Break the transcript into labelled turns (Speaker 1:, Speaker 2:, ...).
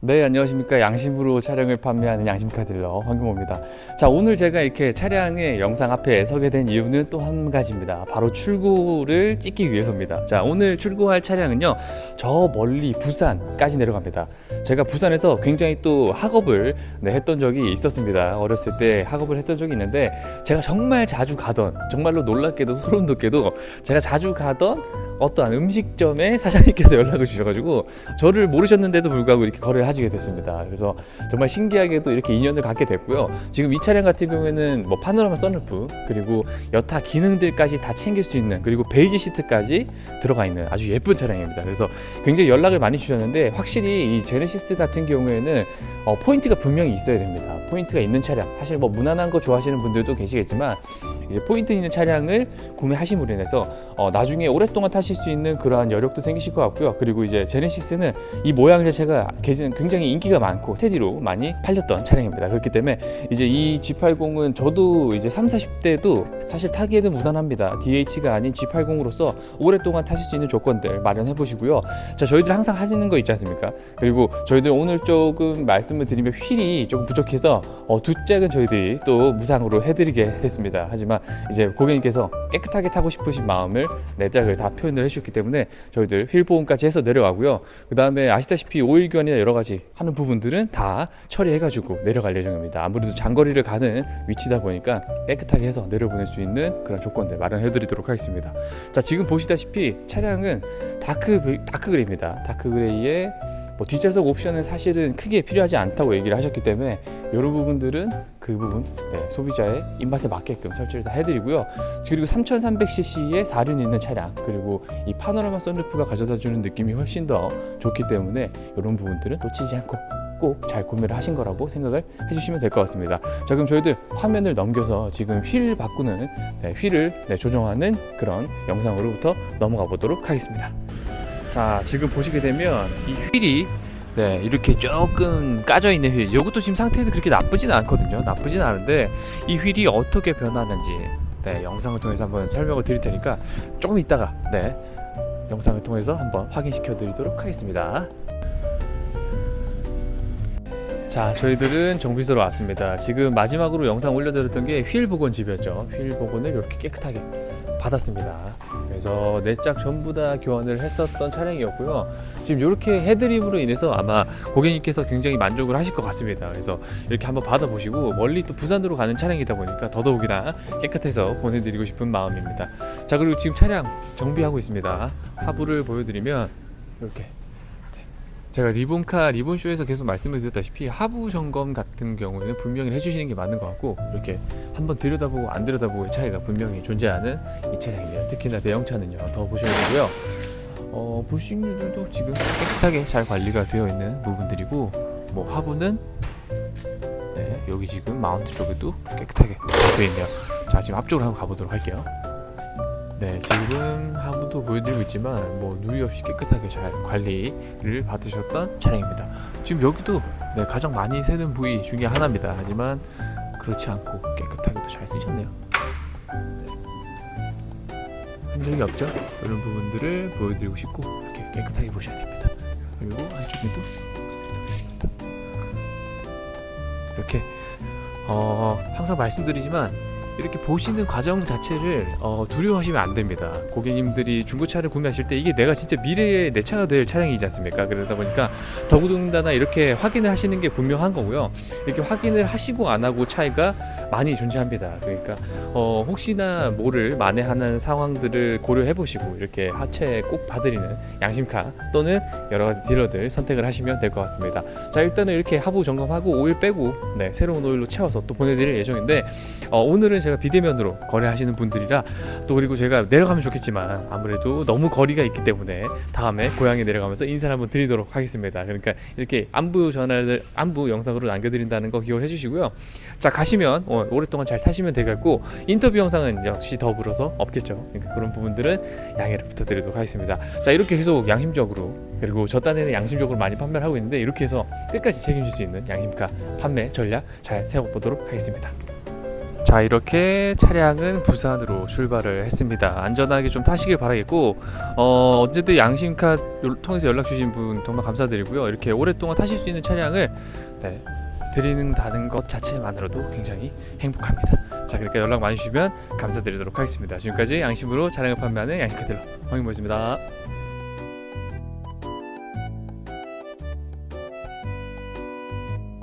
Speaker 1: 네, 안녕하십니까. 양심으로 차량을 판매하는 양심카 딜러 황규모입니다. 자, 오늘 제가 이렇게 차량의 영상 앞에 서게 된 이유는 또 한 가지입니다. 바로 출고를 찍기 위해서입니다. 자, 오늘 출고할 차량은요, 저 멀리 부산까지 내려갑니다. 제가 부산에서 굉장히 또 학업을 네, 했던 적이 있었습니다. 어렸을 때 학업을 했던 적이 있는데, 제가 정말 자주 가던, 정말로 놀랍게도 소름 돋게도 제가 자주 가던 어떠한 음식점의 사장님께서 연락을 주셔가지고 저를 모르셨는데도 불구하고 이렇게 거래를 하시게 됐습니다. 그래서 정말 신기하게도 이렇게 인연을 갖게 됐고요. 지금 이 차량 같은 경우에는 뭐 파노라마 선루프 그리고 여타 기능들까지 다 챙길 수 있는 그리고 베이지 시트까지 들어가 있는 아주 예쁜 차량입니다. 그래서 굉장히 연락을 많이 주셨는데 확실히 이 제네시스 같은 경우에는 어, 포인트가 분명히 있어야 됩니다. 포인트가 있는 차량 사실 뭐 무난한 거 좋아하시는 분들도 계시겠지만 이제 포인트 있는 차량을 구매하심으로 인해서 어, 나중에 오랫동안 타실 수 있는 그러한 여력도 생기실 것 같고요. 그리고 이제 제네시스는 이 모양 자체가 개- 굉장히 인기가 많고 세디로 많이 팔렸던 차량입니다. 그렇기 때문에 이제 이 G80은 저도 이제 3, 40대도 사실 타기에는 무난합니다. DH가 아닌 G80으로서 오랫동안 타실 수 있는 조건들 마련해 보시고요. 자, 저희들 항상 하시는 거 있지 않습니까? 그리고 저희들 오늘 조금 말씀을 드리면 휠이 조금 부족해서 어, 두 짝은 저희들이 또 무상으로 해드리게 됐습니다. 하지만 이제 고객님께서 깨끗하게 타고 싶으신 마음을 네 짝을 다 표현을 해주셨기 때문에 저희들 휠 보험까지 해서 내려가고요. 그 다음에 아시다시피 오일 교환이나 여러 가지 하는 부분들은 다 처리해가지고 내려갈 예정입니다. 아무래도 장거리를 가는 위치다 보니까 깨끗하게 해서 내려보낼 수 있는 그런 조건들 마련해드리도록 하겠습니다. 자 지금 보시다시피 차량은 다크 베- 다크 그레이입니다. 다크 그레이에 뭐 뒷좌석 옵션은 사실은 크게 필요하지 않다고 얘기를 하셨기 때문에 이런 부분들은 그 부분 네, 소비자의 입맛에 맞게끔 설치를 다 해드리고요. 그리고 3,300cc의 사륜이 있는 차량 그리고 이 파노라마 선루프가 가져다주는 느낌이 훨씬 더 좋기 때문에 이런 부분들은 놓치지 않고 꼭잘 구매를 하신 거라고 생각을 해주시면 될 것 같습니다. 자 그럼 저희들 화면을 넘겨서 지금 휠 바꾸는 네, 휠을 네, 조정하는 그런 영상으로부터 넘어가 보도록 하겠습니다. 자 지금 보시게 되면 이 휠이 네 이렇게 조금 까져 있는 휠. 이것도 지금 상태는 그렇게 나쁘진 않거든요. 나쁘진 않은데 이 휠이 어떻게 변하는지 네 영상을 통해서 한번 설명을 드릴 테니까 조금 이따가 네 영상을 통해서 한번 확인시켜 드리도록 하겠습니다. 자 저희들은 정비소로 왔습니다. 지금 마지막으로 영상 올려드렸던 게 휠 복원 집이었죠. 휠 복원을 이렇게 깨끗하게 받았습니다 그래서 네 짝 전부 다 교환을 했었던 차량이었고요. 지금 이렇게 해드림으로 인해서 아마 고객님께서 굉장히 만족을 하실 것 같습니다. 그래서 이렇게 한번 받아보시고 멀리 또 부산으로 가는 차량이다 보니까 더더욱이나 깨끗해서 보내드리고 싶은 마음입니다. 자 그리고 지금 차량 정비하고 있습니다. 하부를 보여드리면 이렇게 제가 리본카 리본쇼에서 계속 말씀을 드렸다시피 하부 점검 같은 경우에는 분명히 해주시는 게 맞는 것 같고 이렇게 한번 들여다보고 안 들여다보고의 차이가 분명히 존재하는 이 차량입니다. 특히나 대형차는요 더 보셔야 되고요. 어, 부식률도 지금 깨끗하게 잘 관리가 되어 있는 부분들이고 뭐 하부는 네, 여기 지금 마운트 쪽에도 깨끗하게 되어 있네요. 자 지금 앞쪽으로 한번 가보도록 할게요. 네, 지금 하부도 보여드리고 있지만 뭐 누이 없이 깨끗하게 잘 관리를 받으셨던 차량입니다. 지금 여기도 네, 가장 많이 새는 부위 중에 하나입니다. 하지만 그렇지 않고 깨끗하게도 잘 쓰셨네요. 네. 흔적이 없죠? 이런 부분들을 보여드리고 싶고 이렇게 깨끗하게 보셔야 됩니다. 그리고 안쪽에도. 이렇게 어, 항상 말씀드리지만 이렇게 보시는 과정 자체를 어, 두려워하시면 안 됩니다. 고객님들이 중고차를 구매하실 때 이게 내가 진짜 미래의 내 차가 될 차량이지 않습니까? 그러다 보니까 더구나 이렇게 확인을 하시는 게 분명한 거고요. 이렇게 확인을 하시고 안 하고 차이가 많이 존재합니다. 그러니까 어, 혹시나 모를 만회하는 상황들을 고려해 보시고 이렇게 하체 꼭 봐드리는 양심카 또는 여러 가지 딜러들 선택을 하시면 될 것 같습니다. 자 일단은 이렇게 하부 점검하고 오일 빼고 네, 새로운 오일로 채워서 또 보내드릴 예정인데 어, 오늘은 제가 비대면으로 거래하시는 분들이라 또 그리고 제가 내려가면 좋겠지만 아무래도 너무 거리가 있기 때문에 다음에 고향에 내려가면서 인사를 한번 드리도록 하겠습니다. 그러니까 이렇게 안부 전화를 안부 영상으로 남겨드린다는 거 기억을 해주시고요. 자 가시면 어, 오랫동안 잘 타시면 되겠고 인터뷰 영상은 역시 더불어서 없겠죠. 그러니까 그런 부분들은 양해를 부탁드리도록 하겠습니다. 자 이렇게 계속 양심적으로 그리고 저 딴에는 양심적으로 많이 판매를 하고 있는데 이렇게 해서 끝까지 책임질 수 있는 양심가 판매 전략 잘 세워보도록 하겠습니다. 자 이렇게 차량은 부산으로 출발을 했습니다. 안전하게 좀 타시길 바라겠고 어, 어쨌든 양심카 요- 통해서 연락 주신 분 정말 감사드리고요. 이렇게 오랫동안 타실 수 있는 차량을 네, 드리는다는 것 자체만으로도 굉장히 행복합니다. 자 그러니까 연락 많이 주시면 감사드리도록 하겠습니다. 지금까지 양심으로 차량을 판매하는 양심카 딜러 황인모였습니다.